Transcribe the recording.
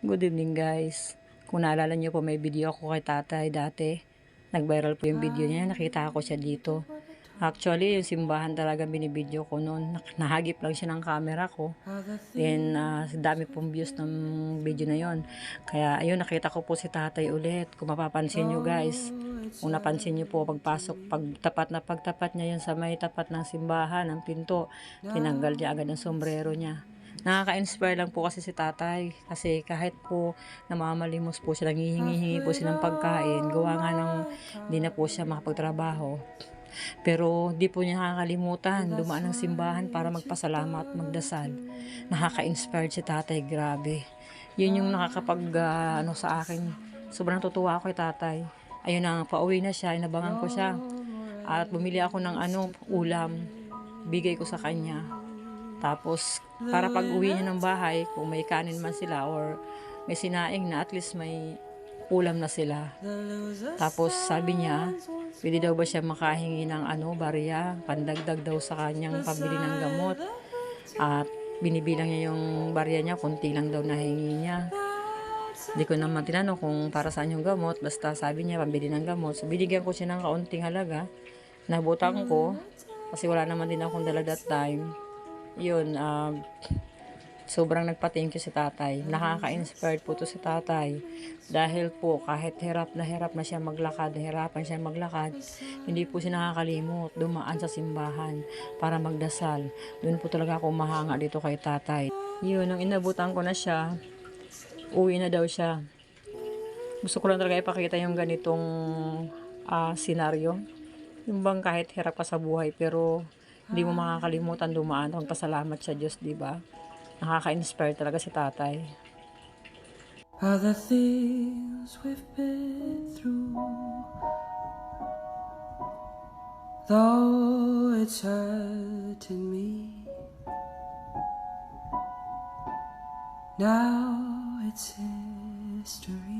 Good evening guys. Kung naalala niyo po may video ako kay tatay dati. Nag-viral po yung video niya. Nakita ko siya dito. Actually, yung simbahan talaga binibideo ko noon. Nahagip lang siya ng camera ko. Then, ah, dami pong views ng video na yon. Kaya, ayun, nakita ko po si tatay ulit. Kung mapapansin nyo guys. Kung napansin nyo po, pagpasok, pagtapat na pagtapat niya yun sa may tapat ng simbahan, ng pinto, tinanggal niya agad ang sombrero niya. Nakaka-inspire lang po kasi si tatay. Kasi kahit po namamalimos po siya, nangihingi-hingi po siya ng pagkain, gawa nga ng hindi na po siya makapagtrabaho. Pero di po niya nakakalimutan, dumaan ng simbahan para magpasalamat, magdasal. Nakaka-inspire si tatay, grabe. Yun yung nakakapag, ah, ano sa akin, sobrang tutuwa ako kay tatay. Ayun na, pauwi na siya, inabangan ko siya. At bumili ako ng ano, ulam, bigay ko sa kanya. Tapos, para pag uwi niya ng bahay, kung may kanin man sila or may sinaing na, at least may ulam na sila. Tapos, sabi niya, pwede daw ba siya makahingi ng ano, barya, pandagdag daw sa kanyang pambili ng gamot. At binibilang niya yung barya niya, kunti lang daw nahingi niya. Hindi ko naman tinanong kung para saan yung gamot. Basta sabi niya, pambili ng gamot. So, binigyan ko siya ng kaunting halaga. Nabutang ko. Kasi wala naman din akong dala that time. Yun, um, sobrang nagpa-thank you si tatay. Nakaka-inspired po to si tatay. Dahil po, kahit hirap na hirap na siya maglakad, nahirapan siya maglakad, hindi po siya nakakalimot, dumaan sa simbahan para magdasal. Doon po talaga ako mahanga dito kay tatay. Yun, nung inabutan ko na siya, uwi na daw siya. Gusto ko lang talaga ipakita yung ganitong ah, senaryo. Yung bang kahit hirap ka sa buhay, pero hindi mo makakalimutan dumaan. Magpasalamat sa Diyos, di ba? Nakaka-inspire talaga si tatay. Other things we've been through. Though it's hurting me. Now it's history.